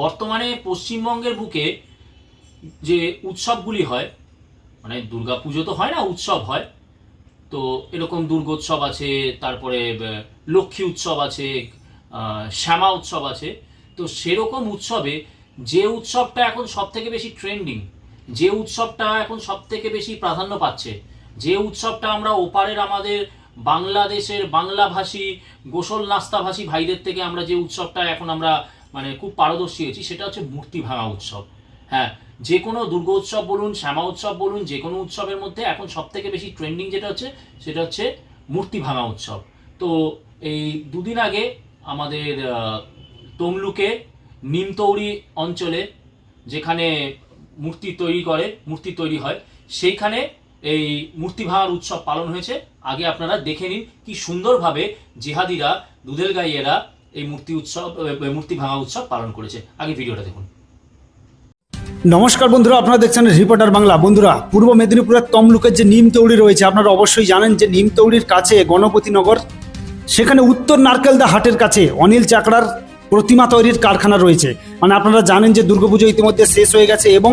বর্তমানে পশ্চিমবঙ্গের বুকে যে উৎসবগুলি হয় মানে পুজো তো হয় না, উৎসব হয়। তো এরকম দুর্গোৎসব আছে, তারপরে লক্ষ্মী উৎসব আছে শ্যামা উৎসব আছে। তো সেরকম উৎসবে যে উৎসবটা এখন সব থেকে বেশি ট্রেন্ডিং যে উৎসবটা এখন সব থেকে বেশি প্রাধান্য পাচ্ছে, যে উৎসবটা আমরা ওপারের আমাদের বাংলাদেশের বাংলাভাষী গোসল নাস্তাভাষী ভাইদের থেকে আমরা যে উৎসবটা এখন আমরা মানে খুব পারদর্শী হয়েছি, সেটা হচ্ছে মূর্তি ভাঙা উৎসব। হ্যাঁ যে কোনো দুর্গা উৎসব বলুন, শ্যামা উৎসব বলুন যে কোনো উৎসবের মধ্যে এখন সব থেকে বেশি ট্রেন্ডিং যেটা হচ্ছে, সেটা হচ্ছে মূর্তি ভাঙা উৎসব। তো এই দুদিন আগে আমাদের তমলুকে নিমতৌড়ি অঞ্চলে যেখানে মূর্তি তৈরি করে, মূর্তি তৈরি হয়, সেইখানে এই মূর্তি ভাঙার উৎসব পালন হয়েছে। আগে আপনারা দেখে নিন কি সুন্দরভাবে জিহাদিরা দুধেল গাইয়েরা এই মূর্তি উৎসব মূর্তি ভাঙা উৎসব পালন করেছে। আগে ভিডিওটা দেখুন। নমস্কার বন্ধুরা, আপনারা দেখছেন রিপোর্টার বাংলা। বন্ধুরা, পূর্ব মেদিনীপুরের তমলুকের যে নিমতৌড়ি রয়েছে, আপনারা অবশ্যই জানেন যে নিমতৌড়ির কাছে গণপতিনগর সেখানে উত্তর নারকেলদা হাটের কাছে অনিল চাকরার প্রতিমা তৈরির কারখানা রয়েছে। মানে আপনারা জানেন যে দুর্গাপুজো ইতিমধ্যে শেষ হয়ে গেছে এবং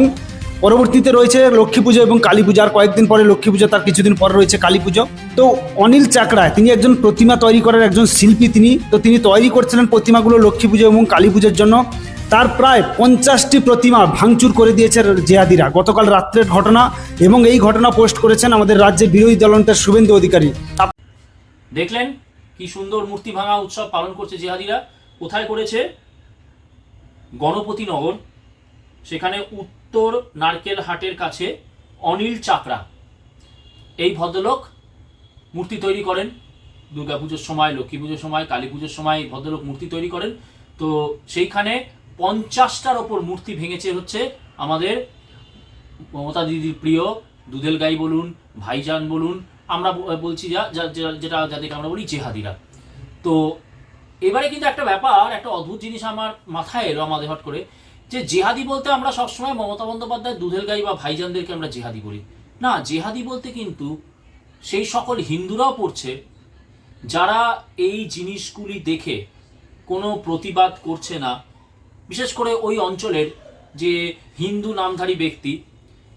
পরবর্তীতে রয়েছে লক্ষ্মী পুজো এবং কালী পুজো। আর কয়েকদিন পরে লক্ষ্মী পুজো, তার কিছুদিন পরে রয়েছে কালী পুজো। তো অনিল চাকরা তিনি একজন প্রতিমা তৈরি করার একজন শিল্পী তিনি। তো তিনি তৈরি করছিলেন প্রতিমাগুলো লক্ষ্মী পুজো এবং কালী পুজোর জন্য। তার প্রায় পঞ্চাশটি প্রতিমা ভাঙচুর করে দিয়েছে জেহাদিরা। গতকাল রাত্রের ঘটনা এবং এই ঘটনা পোস্ট করেছেন আমাদের রাজ্যের বিরোধী দলনেতা শুভেন্দু অধিকারী। দেখলেন কি সুন্দর মূর্তি ভাঙা উৎসব পালন করছে জেহাদিরা। কোথায় করেছে? গণপতিনগর। সেখানে উত্তর নারকেল হাটের কাছে অনিল চাকরা। এই ভদ্রলোক মূর্তি তৈরি করেন। দুর্গাপুজোর সময় লক্ষ্মী পুজোর সময় কালী পুজোর সময় এই ভদ্রলোক মূর্তি তৈরি করেন। তো সেইখানে পঞ্চাশটার ওপর মূর্তি ভেঙেছে হচ্ছে আমাদের মমতা দিদির প্রিয় দুধেল গাই বলুন, ভাইজান বলুন, আমরা বলছি যা- যেটা যাদেরকে আমরা বলি জেহাদিরা। তো এবারে কিন্তু একটা ব্যাপার, একটা অদ্ভুত জিনিস আমার মাথায় এলো আমাদের হট করে। যে জেহাদি বলতে আমরা সবসময় মমতা বন্দ্যোপাধ্যায়, দুধেল গাই বা ভাইজানদেরকে আমরা জেহাদি বলি। না, জেহাদি বলতে কিন্তু সেই সকল হিন্দুরাও পড়ছে যারা এই জিনিসগুলি দেখে কোনো প্রতিবাদ করছে না। বিশেষ করে ওই অঞ্চলের যে হিন্দু নামধারী ব্যক্তি,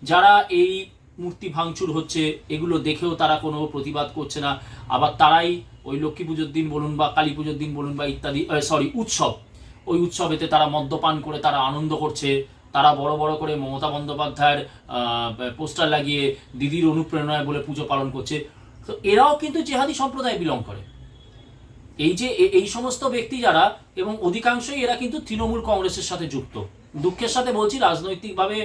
যারা এই মূর্তি ভাঙচুর হচ্ছে, এগুলো দেখেও তারা কোনো প্রতিবাদ করছে না। আবার তারাই ওই লক্ষ্মী পুজোর দিন বলুন বা কালী পুজোর দিন বলুন বা ইত্যাদি সরি উৎসব। ওই উৎসবেতে তারা মদ্যপান করে তারা আনন্দ করছে। তারা বড় বড় করে মমতা বন্দ্যোপাধ্যায়ের পোস্টার লাগিয়ে দিদির অনুপ্রেরণায় বলে পুজো পালন করছে। তো এরাও কিন্তু জেহাদি সম্প্রদায় বিলং করে। এই যে এই সমস্ত ব্যক্তি যারা এবং অধিকাংশই এরা কিন্তু তৃণমূল কংগ্রেসের সাথে যুক্ত। দুঃখের সাথে বলছি, রাজনৈতিকভাবে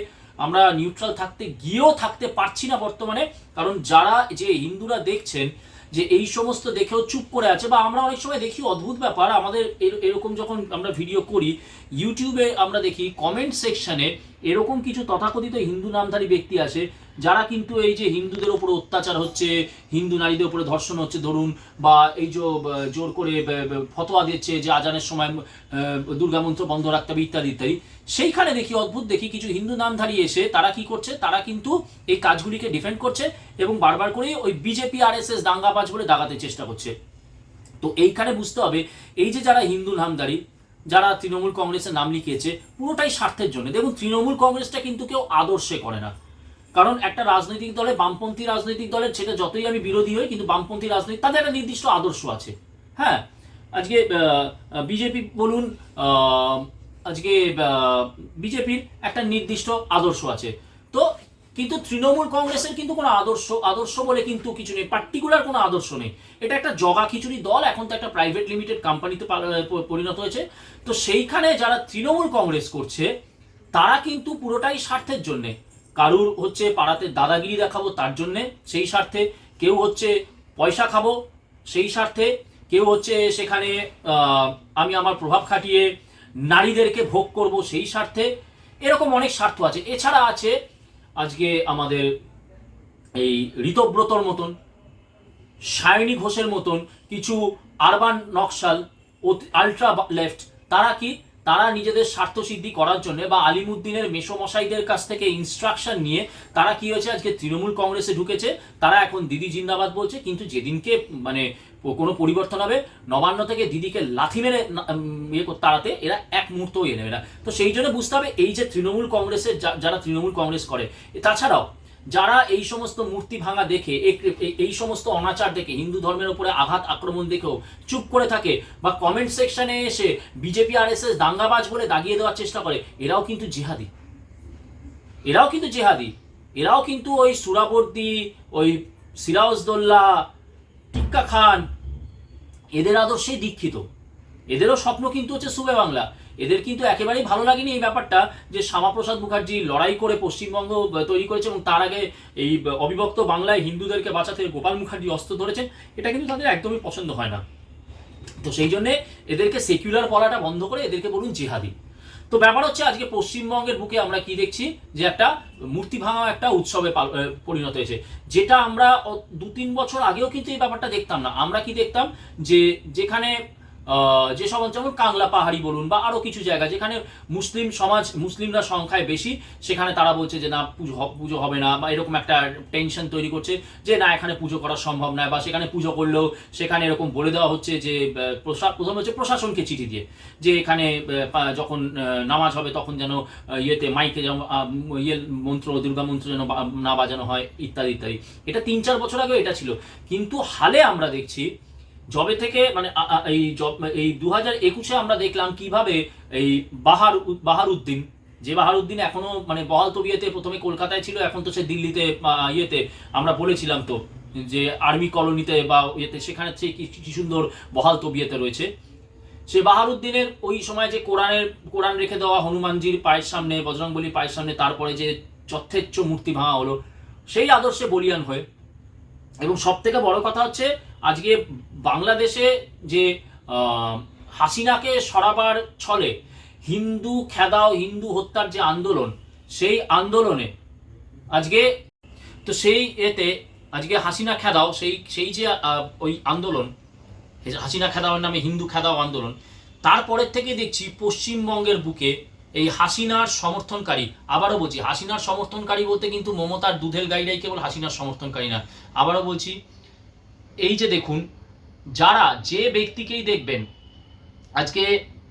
আমরা নিউট্রাল থাকতে, গিয়েও থাকতে পারছি না বর্তমানে। কারণ যারা যে হিন্দুরা দেখছেন যে এই সমস্ত দেখেও চুপ করে আছে, বা আমরা অনেক সময় দেখি অদ্ভুত ব্যাপার, আমাদের এর- এরকম যখন আমরা ভিডিও করি ইউটিউবে আমরা দেখি কমেন্ট সেকশনে এরকম কিছু তথাকথিত হিন্দু নামধারী ব্যক্তি আছে যারা কিন্তু এই যে হিন্দুদের উপরে অত্যাচার হচ্ছে হিন্দু নারীদের উপরে ধর্ষণ হচ্ছে ধরুন বা এই যে জোর করে ফতোয়া দিচ্ছে যে আজানের সময় আহ, দুর্গামন্ত্র বন্ধ রাখতে হবে ইত্যাদি ইত্যাদি। সেইখানে দেখি অদ্ভুত দেখি কিছু হিন্দু নামধারী এসে তারা কি করছে? তারা কিন্তু এই কাজগুলিকে ডিফেন্ড করছে এবং বারবার করে ওই বিজেপি আর এস এস দাঙ্গাবাজ বলে দাগাতে চেষ্টা করছে। তো এইখানে বুঝতে হবে এই যে যারা হিন্দু নামধারী যারা তৃণমূল কংগ্রেসের নাম লিখিয়েছে পুরোটাই স্বার্থের জন্য। দেখুন তৃণমূল কংগ্রেসটা কিন্তু কেউ আদর্শে করে না। কারণ একটা রাজনৈতিক দলে বামপন্থী রাজনৈতিক দলের সেটা যতই আমি বিরোধী হই, কিন্তু বামপন্থী রাজনীতি তাদের একটা নির্দিষ্ট আদর্শ আছে। হ্যাঁ? আজকে বিজেপি বলুন আজকে বিজেপির একটা নির্দিষ্ট আদর্শ আছে। তো কিন্তু তৃণমূল কংগ্রেসের কিন্তু কোনো আদর্শ আদর্শ বলে কিন্তু কিছু নেই পার্টিকুলার কোনো আদর্শ নেই। এটা একটা জগা খিচুড়ি দল, এখন তো একটা প্রাইভেট লিমিটেড কোম্পানিতে পরিণত হয়েছে। তো সেইখানে যারা তৃণমূল কংগ্রেস করছে, তারা কিন্তু পুরোটাই স্বার্থের জন্যে। কারুর হচ্ছে পাড়াতে দাদাগিরি দেখাবো তার জন্যে, সেই স্বার্থে কেউ হচ্ছে পয়সা খাব, সেই স্বার্থে কেউ হচ্ছে সেখানে আমি আমার প্রভাব খাটিয়ে নারীদেরকে ভোগ করব সেই স্বার্থে। এরকম অনেক স্বার্থ আছে। এছাড়া আছে আজকে আমাদের এই ঋতব্রতর মতন, সায়নী ঘোষের মতন কিছু আরবান নকশাল আলট্রা লেফট তারা কি তারা নিজেদের স্বার্থ সিদ্ধি করার জন্য বা আলিমুদ্দিনের মেসমশাইদের কাছ থেকে ইনস্ট্রাকশন নিয়ে তারা কি হয়েছে? আজকে তৃণমূল কংগ্রেসে ঢুকেছে। তারা এখন দিদি জিন্দাবাদ বলছে, কিন্তু যেদিনকে মানে কোনো পরিবর্তন হবে, নবান্ন থেকে দিদিকে লাথি মেরে ইয়ে তাড়াতে এরা এক মুহূর্তও এ নেবে না। তো সেই জন্য বুঝতে হবে, এই যে তৃণমূল কংগ্রেসের যারা তৃণমূল কংগ্রেস করে তাছাড়াও যারা এই সমস্ত মূর্তি ভাঙা দেখে, এই- সমস্ত অনাচার দেখে, হিন্দু ধর্মের উপরে আঘাত, আক্রমণ দেখেও চুপ করে থাকে বা কমেন্ট সেকশনে এসে বিজেপি আর এস এস দাঙ্গাবাজ বলে দাগিয়ে দেওয়ার চেষ্টা করে, এরাও কিন্তু জেহাদি। এরাও কিন্তু জেহাদি। এরাও কিন্তু ওই সুরাবর্দি, ওই সিরাজদোল্লা, টিক্কা খান, এদের আদর্শেই দীক্ষিত। এদেরও স্বপ্ন কিন্তু হচ্ছে সুবে বাংলা। এদের কিন্তু একেবারেই ভালো লাগেনি এই ব্যাপারটা যে শ্যামাপ্রসাদ মুখার্জি লড়াই করে পশ্চিমবঙ্গ তৈরি করেছে এবং তার আগে এই অবিভক্ত বাংলায় হিন্দুদেরকে বাঁচাতে গোপাল মুখার্জি অস্ত্র ধরেছেন। এটা কিন্তু তাদের একদমই পছন্দ হয় না। তো সেই জন্যে এদেরকে সেকুলার বলাটা বন্ধ করে এদেরকে বলুন জিহাদি। তো ব্যাপার হচ্ছে আজকে পশ্চিমবঙ্গের বুকে আমরা কি দেখছি? যে একটা মূর্তি ভাঙা একটা উৎসবে পরিণত হয়েছে। যেটা আমরা দু তিন বছর আগেও কিন্তু এই ব্যাপারটা দেখতাম না। আমরা কি দেখতাম যে যেখানে যেসব যেমন কাংলা পাহাড়ি বলুন বা আরও কিছু জায়গা, যেখানে মুসলিম সমাজ, মুসলিমরা সংখ্যায় বেশি, সেখানে তারা বলছে যে না, পুজো পুজো হবে না বা এরকম একটা টেনশন তৈরি করছে যে না, এখানে পুজো করা সম্ভব নয় বা সেখানে পুজো করলেও সেখানে এরকম বলে দেওয়া হচ্ছে যে প্রথম হচ্ছে প্রশাসনকে চিঠি দিয়ে যে এখানে যখন নামাজ হবে তখন যেন ইয়েতে মাইকে যেমন ইয়ে মন্ত্র, দুর্গা মন্ত্র যেন না বাজানো হয়, ইত্যাদি ইত্যাদি। এটা তিন চার বছর আগেও এটা ছিল। কিন্তু হালে আমরা দেখছি জবে থেকে মানে এই জব এই দু হাজার একুশে আমরা দেখলাম কীভাবে এই বাহার বাহারউদ্দিন যে বাহারউদ্দিন এখনও মানে বহাল তবিয়েতে প্রথমে কলকাতায় ছিল, এখন তো সে দিল্লিতে ইয়েতে, আমরা বলেছিলাম তো, যে আর্মি কলোনিতে বা ইয়েতে, সেখানে সে কি সুন্দর বহাল তবিয়েতে রয়েছে। সে বাহারুদ্দিনের ওই সময় যে কোরআনের, কোরআন রেখে দেওয়া হনুমানজির পায়ের সামনে, বজরংবলির পায়ের সামনে, তারপরে যে যথেচ্ছ মূর্তি ভাঙা হলো, সেই আদর্শে বলিয়ান হয়ে। এবং সব থেকে বড় কথা হচ্ছে, আজকে বাংলাদেশে যে হাসিনাকে সরাবার ছলে হিন্দু খেদাও, হিন্দু হত্যার যে আন্দোলন, সেই আন্দোলনে আজকে, তো সেই এতে আজকে হাসিনা খেদাও, সেই সেই যে ওই আন্দোলন, হাসিনা খেদাওয়ের নামে হিন্দু খেদাও আন্দোলন, তারপরের থেকে দেখছি পশ্চিমবঙ্গের বুকে এই হাসিনার সমর্থনকারী, আবারও বলছি, হাসিনার সমর্থনকারী বলতে কিন্তু মমতার দুধের গাইরাই কেবল হাসিনার সমর্থনকারী না। আবারও বলছি, এই যে দেখুন যারা যে ব্যক্তিকেই দেখবেন, আজকে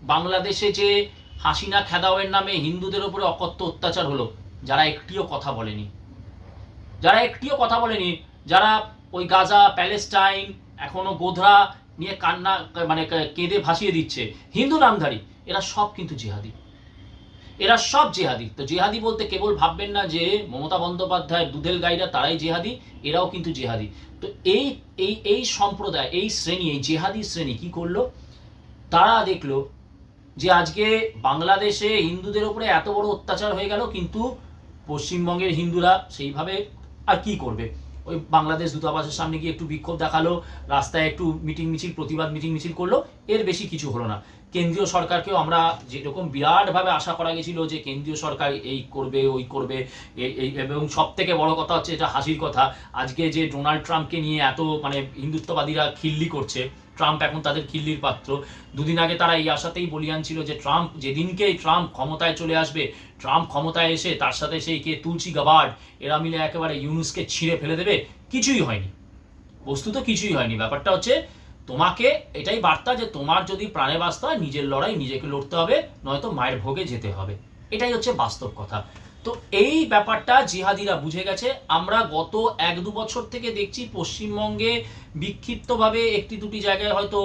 বাংলাদেশে যে হাসিনা খেদাওয়ের নামে হিন্দুদের উপরে অকথ্য অত্যাচার হলো, যারা একটিও কথা বলেনি। যারা একটিও কথা বলেনি, যারা ওই গাজা, প্যালেস্টাইন, এখনও গোধরা নিয়ে কান্না মানে কেঁদে ভাসিয়ে দিচ্ছে, হিন্দু নামধারী, এরা সব কিন্তু জিহাদি। এরা সব জেহাদি। তো জেহাদি বলতে কেবল ভাববেন না যে মমতা বন্দ্যোপাধ্যায় দুধেল গাইরা তারাই জেহাদি, এরাও কিন্তু জেহাদি। তো এই এই এই সম্প্রদায়, এই শ্রেণি, এই জেহাদি শ্রেণি কি করল? তারা দেখল যে আজকে বাংলাদেশে হিন্দুদের উপরে এত বড় অত্যাচার হয়ে গেল, কিন্তু পশ্চিমবঙ্গের হিন্দুরা সেইভাবে আর কি করবে? ওই বাংলাদেশ দূতাবাসের সামনে গিয়ে একটু বিক্ষোভ দেখাল, রাস্তায় একটু মিটিং মিছিল, প্রতিবাদ মিটিং মিছিল করল, এর বেশি কিছু হলো না। কেন্দ্রীয় সরকারকেও আমরা যেরকম বিরাটভাবে আশা করা গেছিল যে কেন্দ্রীয় সরকার এই করবে, ওই করবে এই- এবং সব থেকে বড় কথা হচ্ছে এটা হাসির কথা। আজকে যে ডোনাল্ড ট্রাম্পকে নিয়ে এত মানে হিন্দুত্ববাদীরা খিল্লি করছে ট্রাম্প এখন তাদের কিল্লির পাত্র। দুদিন আগে তারা এই আশাতেই বলিয়ান ছিল যে ট্রাম্প যেদিনকে ট্রাম্প ক্ষমতায় চলে আসবে, ট্রাম্প ক্ষমতায় এসে তার সাথে সেই কে তুলসী গাবার্ড এরা মিলে একেবারে ইউনুসকে ছিঁড়ে ফেলে দেবে, কিছুই হয়নি। বস্তুত কিছুই হয়নি। ব্যাপারটা হচ্ছে, তোমাকে এটাই বার্তা যে তোমার যদি প্রাণে বাঁচতে হয়, নিজের লড়াই নিজেকে লড়তে হবে, নয়তো মায়ের ভোগে যেতে হবে। এটাই হচ্ছে বাস্তব কথা। তো এই ব্যাপারটা জিহাদিরা বুঝে গেছে। আমরা গত এক দু বছর থেকে দেখছি পশ্চিমবঙ্গে বিক্ষিপ্তভাবে একটি দুটি জায়গায় হয়তো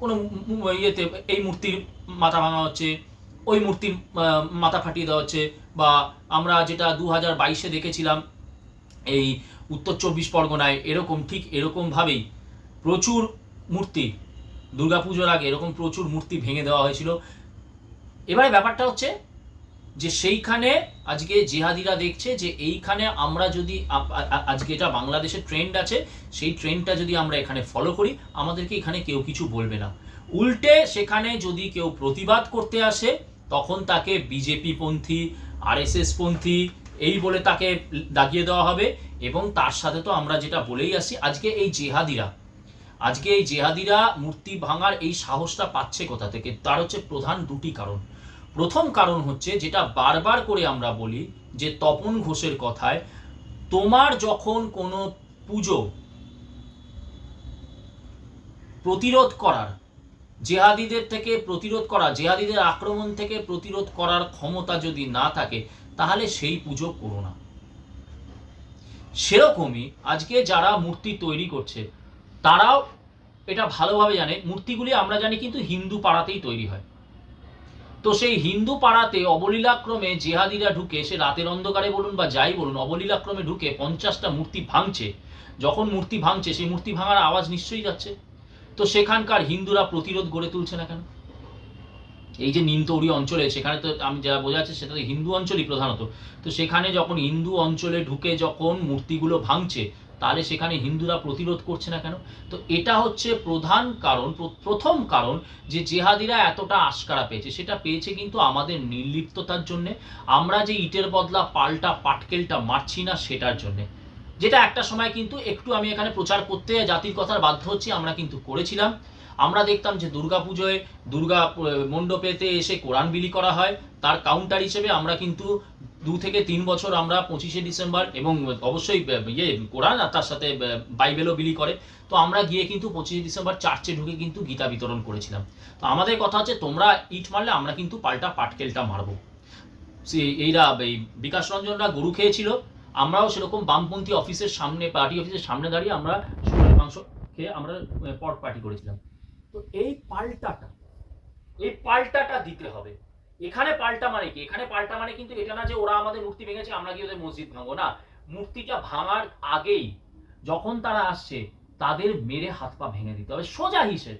কোনো ইয়েতে এই মূর্তির মাথা ভাঙা হচ্ছে, ওই মূর্তির মাথা ফাটিয়ে দেওয়া হচ্ছে বা আমরা যেটা দু হাজার বাইশে দেখেছিলাম, এই উত্তর চব্বিশ পরগনায় এরকম, ঠিক এরকমভাবেই প্রচুর মূর্তি, দুর্গাপুজোর আগে এরকম প্রচুর মূর্তি ভেঙে দেওয়া হয়েছিল। এবারে ব্যাপারটা হচ্ছে যে সেইখানে আজকে জিহাদিরা দেখছে যে এইখানে আমরা যদি আজকে এটা বাংলাদেশের ট্রেন্ড আছে, সেই ট্রেন্ডটা যদি আমরা এখানে ফলো করি, আমাদেরকে এখানে কেউ কিছু বলবে না। উল্টে সেখানে যদি কেউ প্রতিবাদ করতে আসে, তখন তাকে বিজেপি পন্থী আরএসএস পন্থী, এই বলে তাকে দাগিয়ে দেওয়া হবে এবং তার সাথে তো আমরা যেটা বলেই আসি, আজকে এই জেহাদিরা, আজকে এই জেহাদিরা মূর্তি ভাঙার এই সাহসটা পাচ্ছে কোথা থেকে? তার হচ্ছে প্রধান দুটি কারণ। প্রথম কারণ হচ্ছে যেটা বারবার করে আমরা বলি যে তপন ঘোষের কথায়, তোমার যখন কোনো পুজো প্রতিরোধ করার, জেহাদিদের থেকে প্রতিরোধ করা, জেহাদিদের আক্রমণ থেকে প্রতিরোধ করার ক্ষমতা যদি না থাকে, তাহলে সেই পুজো করো না। সেরকমই আজকে যারা মূর্তি তৈরি করছে, তারাও এটা ভালোভাবে জানে। মূর্তিগুলি আমরা জানি কিন্তু হিন্দু পাড়াতেই তৈরি হয়। তো সেই হিন্দু পাড়াতে অবলীলাক্রমে জেহাদিরা ঢুকে, সে রাতের অন্ধকারে বলুন বা যাই বলুন, অবলীলাক্রমে ঢুকে পঞ্চাশটা মূর্তি ভাঙছে। যখন মূর্তি ভাঙছে, সেই মূর্তি ভাঙার আওয়াজ নিশ্চয়ই যাচ্ছে। তো সেখানকার হিন্দুরা প্রতিরোধ গড়ে তুলছে না কেন? এই যে নিমতৌড়ি অঞ্চলে, সেখানে তো আমি যা বোঝা যাচ্ছে, সেটা তো হিন্দু অঞ্চলই প্রধানত। তো সেখানে যখন হিন্দু অঞ্চলে ঢুকে যখন মূর্তিগুলো ভাঙছে তাহলে সেখানে হিন্দুরা প্রতিরোধ করছে না কেন? তো এটা হচ্ছে প্রধান কারণ প্রথম কারণ যে জেহাদিরা এতটা আশকারা পেয়েছে। সেটা পেয়েছে কিন্তু আমাদের নির্লিপ্ততার জন্যে। আমরা যে ইটের বদলা পাল্টা পাটকেলটা মারছি না সেটার জন্যে। যেটা একটা সময় কিন্তু একটু আমি এখানে প্রচার করতে জাতির কথার বাধ্য হচ্ছি, আমরা কিন্তু করেছিলাম। আমরা দেখতাম যে দুর্গা পুজোয় দুর্গা মণ্ডপেতে এসে কোরআন বিলি করা হয়। তার কাউন্টার হিসেবে আমরা কিন্তু দু থেকে তিন বছর আমরা পঁচিশে ডিসেম্বর এবং অবশ্যই ইয়ে কোরআন আর তার সাথে বাইবেলও বিলি করে। তো আমরা গিয়ে কিন্তু পঁচিশে ডিসেম্বর চার্চে ঢুকে কিন্তু গীতা বিতরণ করেছিলাম। তো আমাদের কথা হচ্ছে, তোমরা ইট মারলে আমরা কিন্তু পাল্টা পাটকেলটা মারবো। এইরা এই বিকাশ রঞ্জনরা গরু খেয়েছিল, আমরাও সেরকম বামপন্থী অফিসের সামনে, পার্টি অফিসের সামনে দাঁড়িয়ে আমরা শুকরের মাংস খেয়ে আমরা পট পার্টি করেছিলাম। তো এই পাল্টাটা এই পাল্টাটা দিতে হবে। এখানে পাল্টা মানে কি? এখানে পাল্টা মানে কিন্তু এটা না যে ওরা আমাদের মূর্তি ভেঙেছে, আমরা গিয়ে ওদের মসজিদ ভাঙবো। না, মূর্তিটা ভাঙার আগেই যখন তারা আসছে, তাদের মেরে হাত পা ভেঙে দিতে হবে। সোজা হিসেব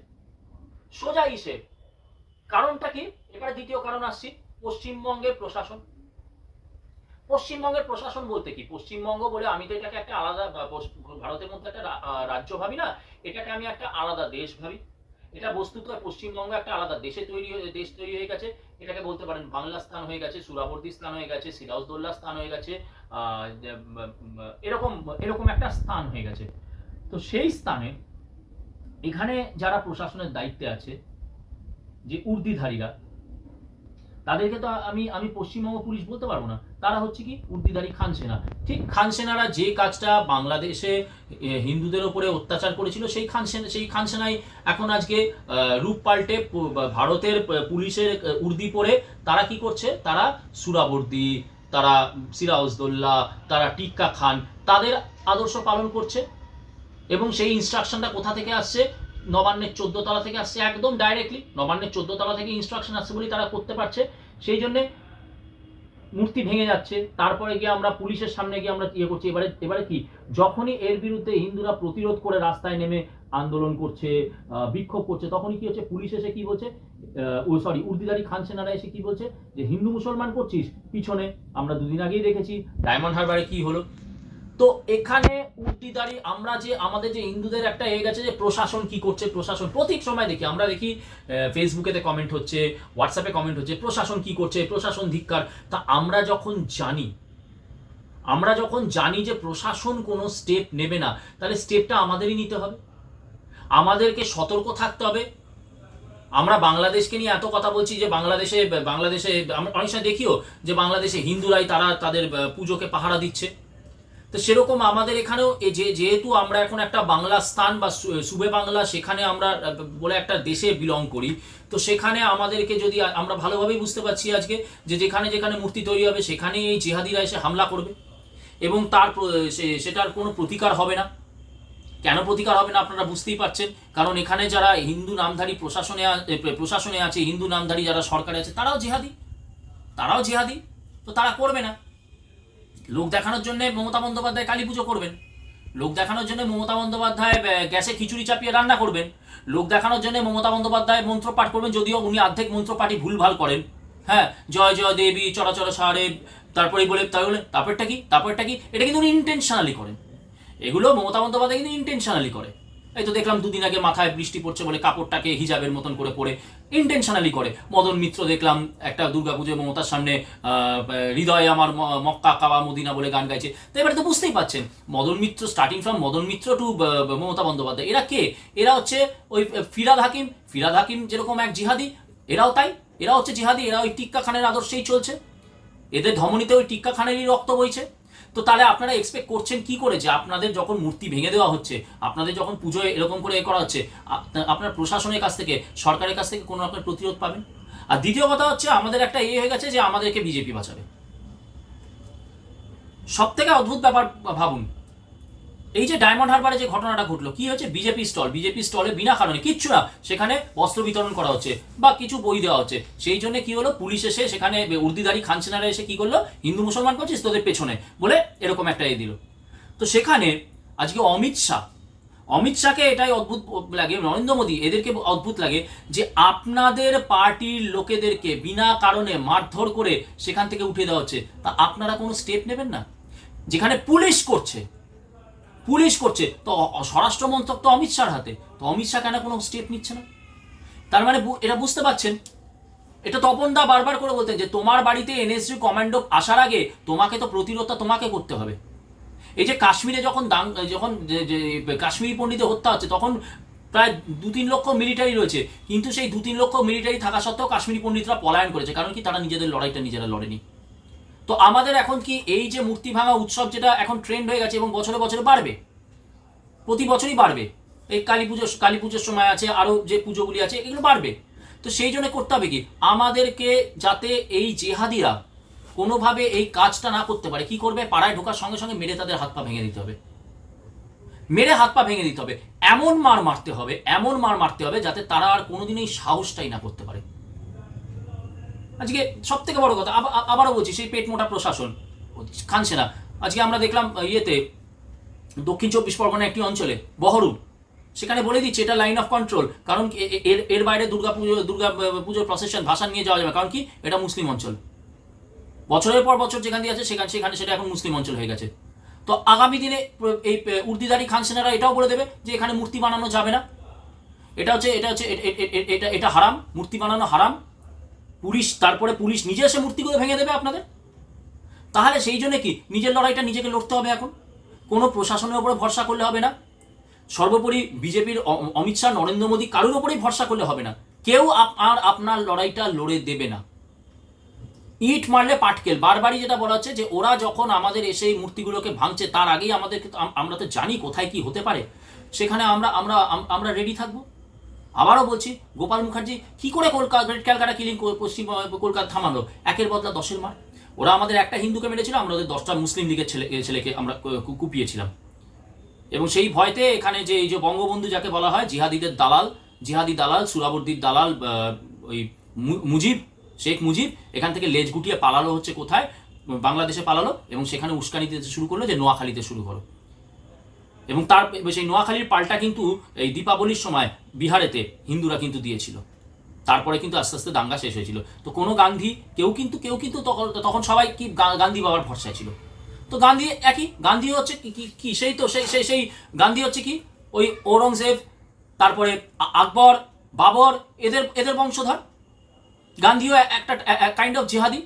সোজা হিসেব। কারণটা কি? এবারে দ্বিতীয় কারণ আসছি, পশ্চিমবঙ্গের প্রশাসন। পশ্চিমবঙ্গের প্রশাসন বলতে কি? পশ্চিমবঙ্গ বলে আমি তো এটাকে একটা আলাদা, ভারতের মধ্যে একটা রাজ্য ভাবি না, এটাকে আমি একটা আলাদা দেশ ভাবি। এটা বস্তুত পশ্চিমবঙ্গ একটা আলাদা। দেশে তৈরি হয়ে দেশ তৈরি হয়ে গেছে, এটাকে বলতে পারেন বাংলা স্থান হয়ে গেছে সুরাবর্তী স্থান হয়ে গেছে সিরাজদোল্লা স্থান হয়ে গেছে এরকম এরকম একটা স্থান হয়ে গেছে। তো সেই স্থানে এখানে যারা প্রশাসনের দায়িত্বে আছে, যে উর্দিধারীরা তাদেরকে তো আমি আমি পশ্চিমবঙ্গ পুলিশ বলতে পারব না। তারা হচ্ছে কি উর্দিধারী খান সেনা। ঠিক খান সেনারা যে কাজটা বাংলাদেশে হিন্দুদের ওপরে অত্যাচার করেছিল, সেই খান সেনা, সেই খান সেনাই এখন আজকে রূপ পাল্টে ভারতের পুলিশের উর্দি পরে তারা কি করছে? তারা সুরাবর্দি, তারা সিরাউজদোল্লা তারা টিক্কা খান, তাদের আদর্শ পালন করছে। এবং সেই ইনস্ট্রাকশনটা কোথা থেকে আসছে? নবান্নের চোদ্দ তলা থেকে আসছে একদম ডাইরেক্টলি নবান্নের চোদ্দ তলা থেকে ইনস্ট্রাকশন আসছে বলেই তারা করতে পারছে। সেই জন্যে মূর্তি ভেঙে যাচ্ছে। তারপরে গিয়ে আমরা পুলিশের সামনে গিয়ে আমরা ইয়ে করছি। এবারে এবারে কি? যখনই এর বিরুদ্ধে হিন্দুরা প্রতিরোধ করে রাস্তায় নেমে আন্দোলন করছে বিক্ষোভ করছে, তখনই কি হচ্ছে? পুলিশ এসে কি বলছে? ও সরি উর্দিদারি খান সেনারা এসে কি বলছে? যে হিন্দু মুসলমান করছিস? পিছনে আমরা দুদিন আগেই দেখেছি। ডায়মন্ড হারবারে কি হলো? তো এখানে উর্দিদারি আমরা যে, আমাদের যে হিন্দুদের একটা এ গেছে যে, প্রশাসন কি করছে, প্রশাসন। প্রত্যেক সময় দেখি, আমরা দেখি ফেসবুকেতে কমেন্ট হচ্ছে হোয়াটসঅ্যাপে কমেন্ট হচ্ছে, প্রশাসন কি করছে, প্রশাসন ধিক্কার। তা আমরা যখন জানি, আমরা যখন জানি যে প্রশাসন কোনো স্টেপ নেবে না, তাহলে স্টেপটা আমাদেরই নিতে হবে। আমাদেরকে সতর্ক থাকতে হবে। আমরা বাংলাদেশকে নিয়ে এত কথা বলছি যে, বাংলাদেশে বাংলাদেশে অনেক সময় দেখিও যে, বাংলাদেশে হিন্দুরাই তারা তাদের পুজোকে পাহারা দিচ্ছে। তো সেরকম আমাদের এখানেও যে, যেহেতু আমরা এখন একটা বাংলা স্থান বা সুবে বাংলা, সেখানে আমরা বলে একটা দেশে বিলং করি। তো সেখানে আমাদেরকে যদি আমরা ভালোভাবেই বুঝতে পারছি আজকে যে, যেখানে যেখানে মূর্তি তৈরি হবে, সেখানেই এই জেহাদিরা এসে হামলা করবে। এবং তার সেটার কোনো প্রতিকার হবে না। কেন প্রতিকার হবে না আপনারা বুঝতেই পারছেন। কারণ এখানে যারা হিন্দু নামধারী প্রশাসনে প্রশাসনে আছে, হিন্দু নামধারী যারা সরকারে আছে, তারাও জেহাদি। তারাও জেহাদি। তো তারা করবে না। লোক দেখানোর জন্য মমতা বন্দ্যোপাধ্যায় কালী পুজো করবেন। লোক দেখানোর জন্য মমতা বন্দ্যোপাধ্যায় গ্যাসে খিচুড়ি চাপিয়ে রান্না করবেন। লোক দেখানোর জন্য মমতা বন্দ্যোপাধ্যায় মন্ত্র পাঠ করবেন, যদিও উনি অর্ধেক মন্ত্র পাঠই ভুলভাল করেন। হ্যাঁ জয় জয় দেবী, চরাচর সারে, তারপরে বলে, তাই বলে, তারপরটা কি? তারপরটা কি? এটা কিন্তু উনি ইন্টেনশনালি করেন। এগুলো মমতা বন্দ্যোপাধ্যায় কিন্তু ইন্টেনশনালি করে। এই তো দেখলাম দুদিন আগে মাথায় বৃষ্টি পড়ছে বলে কাপড়টাকে হিজাবের মতন করে পরে ইন্টেনশনালি করে। মদন মিত্র দেখলাম একটা দুর্গাপুজোয় মমতার সামনে হৃদয়ে আমার মক্কা কাওয়া মদিনা বলে গান গাইছে। তো এবারে তো বুঝতেই পাচ্ছেন Madan Mitra starting from Madan Mitra to Mamata Bandyopadhyay, এরা কে? এরা হচ্ছে ওই ফিরাদ হাকিম। ফিরাদ হাকিম যেরকম এক জিহাদি, এরাও তাই। এরা হচ্ছে জিহাদি, এরা ওই টিক্কা খানের আদর্শেই চলছে। এদের ধমনীতে ওই টিক্কা খানেরই রক্ত বইছে। তো তাহলে আপনারা এক্সপেক্ট করছেন কি করে? যে আপনাদের যখন মূর্তি ভেঙে দেওয়া হচ্ছে, আপনাদের যখন পুজোয় এরকম করে এ করা হচ্ছে আপনার প্রশাসনের কাছ থেকে, সরকারের কাছ থেকে কোনো রকমের প্রতিরোধ পাবেন? আর দ্বিতীয় কথা হচ্ছে, আমাদের একটা ইয়ে হয়ে গেছে যে আমাদেরকে বিজেপি বাঁচাবে। সব থেকে অদ্ভুত ব্যাপার, ভাবুন। এই যে ডায়মন্ড হারবারে যে ঘটনাটা ঘটলো, কি হচ্ছে বিজেপি স্টল বিজেপি স্টলে বিনা কারণে, কিচ্ছু না, সেখানে বস্ত্র বিতরণ করা হচ্ছে বা কিছু বই দেওয়া হচ্ছে। সেই জন্য কি হলো? পুলিশ এসে সেখানে উর্দিদারি খানসেনারা এসে কি করল? হিন্দু মুসলমান করছিস, তোদের পেছনে, বলে এরকম একটা এ দিল। তো সেখানে আজকে অমিত শাহ, অমিত শাহকে এটাই অদ্ভুত লাগে, নরেন্দ্র মোদী, এদেরকে অদ্ভুত লাগে যে আপনাদের পার্টির লোকেদেরকে বিনা কারণে মারধর করে সেখান থেকে উঠে দেওয়া হচ্ছে। তা আপনারা কোনো স্টেপ নেবেন না? যেখানে পুলিশ করছে পুলিশ করছে। তো স্বরাষ্ট্র মন্ত্রক তো অমিত শাহর হাতে। তো অমিত শাহ কেন কোনো স্টেপ নিচ্ছে না? তার মানে এটা বুঝতে পারছেন? এটা তপন দা বারবার করে বলতেন যে, তোমার বাড়িতে এনএসজি কমান্ডো আসার আগে তোমাকে তো প্রতিরোধটা তোমাকে করতে হবে। এই যে কাশ্মীরে যখন দাং যখন কাশ্মীরি পণ্ডিতের হত্যা হচ্ছে, তখন প্রায় দু তিন লক্ষ মিলিটারি রয়েছে। কিন্তু সেই দু তিন লক্ষ মিলিটারি থাকা সত্ত্বেও কাশ্মীরি পণ্ডিতরা পলায়ন করেছে। কারণ কি? তারা নিজেদের লড়াইটা নিজেরা লড়েনি। তো আমাদের এখন কি এই যে মূর্তি ভাঙা উৎসব যেটা এখন ট্রেন্ড হয়ে গেছে এবং বছরে বছরে বাড়বে? প্রতি বছরই বাড়বে। এই কালী পুজো কালী পুজোর সময় আছে আরও যে পুজোগুলি আছে, এগুলো বাড়বে। তো সেই জন্য করতে হবে কি? আমাদেরকে যাতে এই জেহাদিরা কোনোভাবে এই কাজটা না করতে পারে। কি করবে? পাড়ায় ঢোকার সঙ্গে সঙ্গে মেরে তাদের হাত পা ভেঙে দিতে হবে। মেরে হাত পা ভেঙে দিতে হবে। এমন মার মারতে হবে, এমন মার মারতে হবে যাতে তারা আর কোনোদিন এই সাহসটাই না করতে পারে। আজকে সব থেকে বড় কথা, আবা- আবারও বলছি, সেই পেট মোটা প্রশাসন, খানছে না। আজকে আমরা দেখলাম ইয়েতে দক্ষিণ চব্বিশ পরগনা একটি অঞ্চলে বহরু সেখানে বলে দিচ্ছে এটা লাইন অফ কন্ট্রোল কারণ এর এর বাইরে দুর্গা পুজো, দুর্গা পুজোর প্রসেশন ভাষা নিয়ে যাওয়া যাবে, কারণ কি এটা মুসলিম অঞ্চল। বছরের পর বছর যেখান দিয়ে আছে, সেখানে সেখানে সেটা এখন মুসলিম অঞ্চল হয়ে গেছে। তো আগামী দিনে এই উর্দিদারি খানসেনারা এটাও বলে দেবে যে এখানে মূর্তি বানানো যাবে না। এটা হচ্ছে এটা হচ্ছে এটা এটা হারাম, মূর্তি বানানো হারাম। পুলিশ, তারপরে পুলিশ নিজে এসে মূর্তিগুলো ভেঙে দেবে আপনাদের? তাহলে সেই জন্য কি নিজের লড়াইটা নিজেকে লড়তে হবে এখন? কোনো প্রশাসনের উপরে ভরসা করলে হবে না? সর্বোপরি বিজেপির অমিত শাহ, নরেন্দ্র মোদী কারোর উপরেই ভরসা করলে হবে না? কেউ আর আপনার লড়াইটা লড়ে দেবে না। ইট মারলে পাটকেল। বারবারই যেটা বলা হচ্ছে যে, ওরা যখন আমাদের এসে এই মূর্তিগুলোকে ভাঙছে, তার আগেই আমাদের আমরা তো জানি কোথায় কি হতে পারে। সেখানে আমরা আমরা আমরা রেডি থাকব। আবারও বলছি, গোপাল মুখার্জি, কি করে কলকাতা গ্রেট ক্যালকাটা কিলিং পশ্চিম কলকাতা থামালো? একের বদলা দশের মার। ওরা আমাদের একটা হিন্দুকে মেরেছিল, আমরা ওদের দশটা মুসলিম লীগের ছেলে ছেলেকে আমরা কুপিয়েছিলাম। এবং সেই ভয়তে এখানে যে, এই যে বঙ্গবন্ধু যাকে বলা হয়, জিহাদিদের দালাল, জিহাদি দালাল, সুরাবর্দির দালাল ওই মুজিব, শেখ মুজিব, এখান থেকে লেজ গুটিয়ে পালালো হচ্ছে কোথায়? বাংলাদেশে পালালো এবং সেখানে উস্কানি দিতে শুরু করল যে, নোয়াখালীতে শুরু করো এবং তার সেই নোয়াখালীর পাল্টা কিন্তু এই দীপাবলির সময় বিহারেতে হিন্দুরা কিন্তু দিয়েছিল। তারপরে কিন্তু আস্তে আস্তে দাঙ্গা শেষ হয়েছিল। তো কোনো গান্ধী, কেউ কিন্তু কেউ কিন্তু তখন তখন সবাই কি গান্ধী বাবার ভরসায় ছিল। তো গান্ধী একই, গান্ধী হচ্ছে কি- কি সেই তো, সেই সেই সেই গান্ধী হচ্ছে কি, ওই ঔরঙ্গজেব, তারপরে আকবর, বাবর, এদের এদের বংশধর। গান্ধীও একটা কাইন্ড অফ জিহাদি।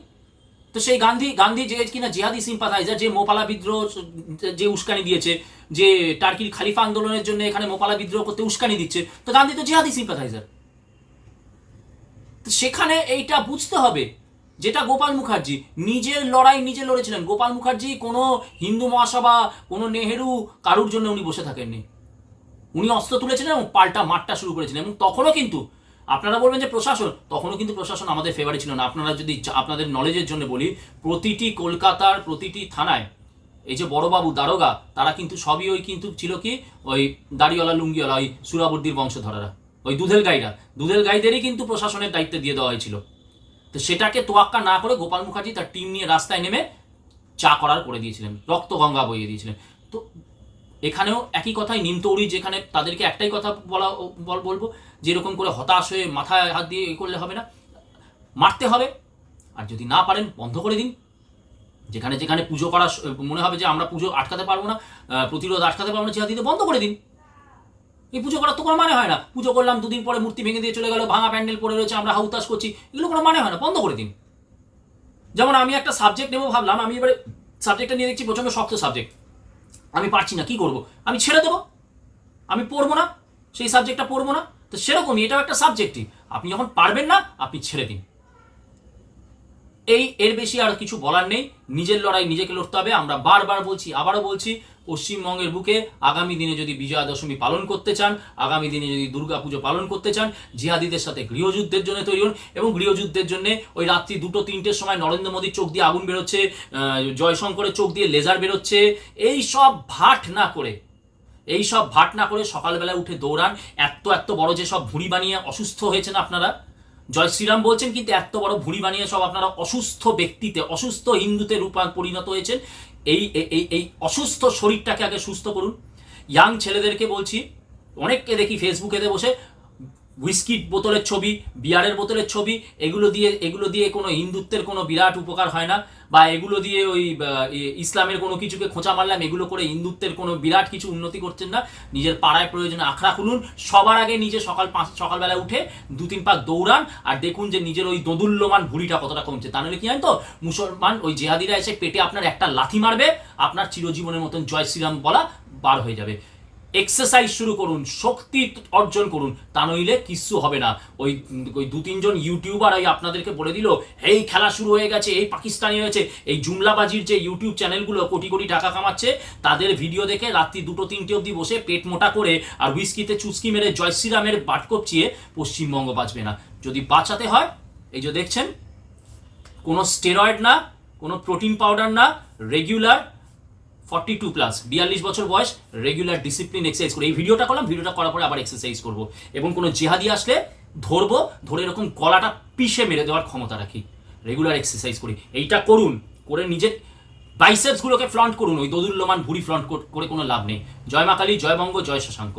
তো সেই গান্ধী গান্ধী যে কিনা জিহাদি সিম্পাথাইজার যে মোপালা বিদ্রোহ, যে উস্কানি দিয়েছে, যে টার্কির খালিফা আন্দোলনের জন্য এখানে মোপালা বিদ্রোহ করতে উস্কানি দিচ্ছে, তো গান্ধী তো জিহাদি সিম্পাথাইজার সেখানে এইটা বুঝতে হবে, যেটা গোপাল মুখার্জি, নিজের লড়াই নিজে লড়েছিলেন। গোপাল মুখার্জি কোনো হিন্দু মহাসভা, কোনো নেহেরু কারুর জন্য উনি বসে থাকেননি। উনি অস্ত্র তুলেছিলেন এবং পাল্টা মারটা শুরু করেছিলেন এবং তখনও কিন্তু আপনারা বলবেন যে প্রশাসন, তখনও কিন্তু প্রশাসন আমাদের ফেভারে ছিল না। আপনারা যদি আপনাদের নলেজের জন্য বলি, প্রতিটি কলকাতার প্রতিটি থানায়, এই যে বড়বাবু, দারোগা, তারা কিন্তু সবই ওই কিন্তু ছিল কি, ওই দাড়িওয়ালা, লুঙ্গিওয়ালা, ওই সুরাবর্দির বংশধরারা, ওই দুধেল গাইরা দুধেল গাইদেরই কিন্তু প্রশাসনের দায়িত্ব দিয়ে দেওয়া হয়েছিল। তো সেটাকে তোয়াক্কা না করে গোপাল মুখার্জি তার টিম নিয়ে রাস্তায় নেমে চা করার করে দিয়েছিলেন, রক্ত গঙ্গা বইয়ে দিয়েছিলেন। তো এখানেও একই কথাই নিমতৌড়ি যেখানে তাদেরকে একটাই কথা বলা বলব, যে এরকম করে হতাশ হয়ে মাথায় হাত দিয়ে এ করলে হবে না। মারতে হবে, আর যদি না পারেন, বন্ধ করে দিন। যেখানে যেখানে পুজো করা মনে হবে যে আমরা পুজো আটকাতে পারব না প্রতিরোধ আটকাতে পারব না জিহাদিতে বন্ধ করে দিন। এই পুজো করার তো কোনো মানে হয় না। পুজো করলাম, দুদিন পরে মূর্তি ভেঙে দিয়ে চলে গেল, ভাঙা প্যান্ডেল পড়ে রয়েছে, আমরা হাউতাস করছি, এগুলো কোনো মানে হয় না, বন্ধ করে দিন। যেমন আমি একটা সাবজেক্ট নেব ভাবলাম, আমি এবারে সাবজেক্টটা নিয়ে দেখছি প্রচণ্ড শক্ত সাবজেক্ট আমি পারছি না, কি করব? আমি ছেড়ে দেবো? আমি পড়ব না? সেই সাবজেক্টটা পড়ব না? তো সেরকমই, এটাও একটা সাবজেক্টই আপনি যখন পারবেন না, আপনি ছেড়ে দিন। এই, এর বেশি আর কিছু বলার নেই। নিজের লড়াই নিজেকে লড়তে হবে। আমরা বারবার বলছি, আবারও বলছি, পশ্চিমবঙ্গের বুকে আগামী দিনে যদি বিজয়া দশমী পালন করতে চান, আগামী দিনে যদি দুর্গাপুজো পালন করতে চান, জিহাদিদের সাথে গৃহযুদ্ধের জন্য তৈরি হন এবং গৃহযুদ্ধের জন্য ওই রাত্রি দুটো, তিনটের সময় নরেন্দ্র মোদীর চোখ দিয়ে আগুন বেরোচ্ছে জয়শঙ্করের চোখ দিয়ে লেজার বেরোচ্ছে। এই সব ভাট না করে, এই সব ভাট না করে সকালবেলা উঠে দৌড়ান। এত এত বড় যে সব ভুঁড়ি বানিয়ে অসুস্থ হয়েছেন আপনারা জয় শ্রীরাম বলছেন, কিন্তু এত বড় ভুঁড়ি বানিয়ে সব আপনারা অসুস্থ ব্যক্তিতে, অসুস্থ হিন্দুতে রূপান পরিণত হয়েছেন, এই, এই- এই অসুস্থ শরীরটাকে আগে সুস্থ করুন। ইয়াং ছেলেদেরকে বলছি, অনেককে দেখি ফেসবুকেতে বসে হুইস্কির বোতলের ছবি বিয়ারের বোতলের ছবি, এগুলো দিয়ে এগুলো দিয়ে কোনো হিন্দুত্বের কোনো বিরাট উপকার হয় না। বা এগুলো দিয়ে ওই ইসলামের কোনো কিছুকে খোঁচা মারলাম, এগুলো করে হিন্দুত্বের কোনো বিরাট কিছু উন্নতি করছেন না। নিজের পাড়ায় প্রয়োজনে আখড়া খুলুন, সবার আগে নিজে সকাল পাঁচ, সকালবেলা উঠে দু তিন পাক দৌড়ান আর দেখুন যে নিজের ওই দোদুল্যমান ভুড়িটা কতটা কমছে। তা নাহলে কি জানেন তো, মুসলমান, ওই জেহাদিরা এসে পেটে আপনার একটা লাথি মারবে, আপনার চিরজীবনের মতন জয় শ্রীরাম বলা বার হয়ে যাবে। এক্সারসাইজ শুরু করুন, শক্তি অর্জন করুন, তা নইলে কিচ্ছু হবে না। ওই ওই দু তিনজন ইউটিউবার ওই আপনাদেরকে বলে দিল, এই খেলা শুরু হয়ে গেছে, এই পাকিস্তানি হয়েছে। এই জুমলাবাজির যে ইউটিউব চ্যানেলগুলো কোটি কোটি টাকা কামাচ্ছে, তাদের ভিডিও দেখে রাত্রি দুটো তিনটে অবধি বসে পেট মোটা করে আর হুইস্কিতে চুস্কি মেরে জয় শ্রীরামের বাট কপচিয়ে পশ্চিমবঙ্গ বাঁচবে না। যদি বাঁচাতে হয়, এই যে দেখছেন, কোনো স্টেরয়েড না, কোনো প্রোটিন পাউডার না রেগুলার ফর্টি টু প্লাস বিয়াল্লিশ বছর বয়স রেগুলার ডিসিপ্লিন এক্সারসাইজ করে। এই ভিডিওটা করলাম, ভিডিওটা করার পরে আবার এক্সারসাইজ করব। এবং কোনো জেহাদি আসলে ধরবো, ধরে এরকম গলাটা পিষে মেরে দেওয়ার ক্ষমতা রাখি। রেগুলার এক্সারসাইজ করি। এইটা করুন, করে নিজের বাইসেপসগুলোকে ফ্রন্ট করুন। ওই দোদুল্যমান ভুড়ি ফ্রন্ট করে কোনো লাভ নেই। জয় মা কালী, জয় বঙ্গ জয় শশাঙ্ক।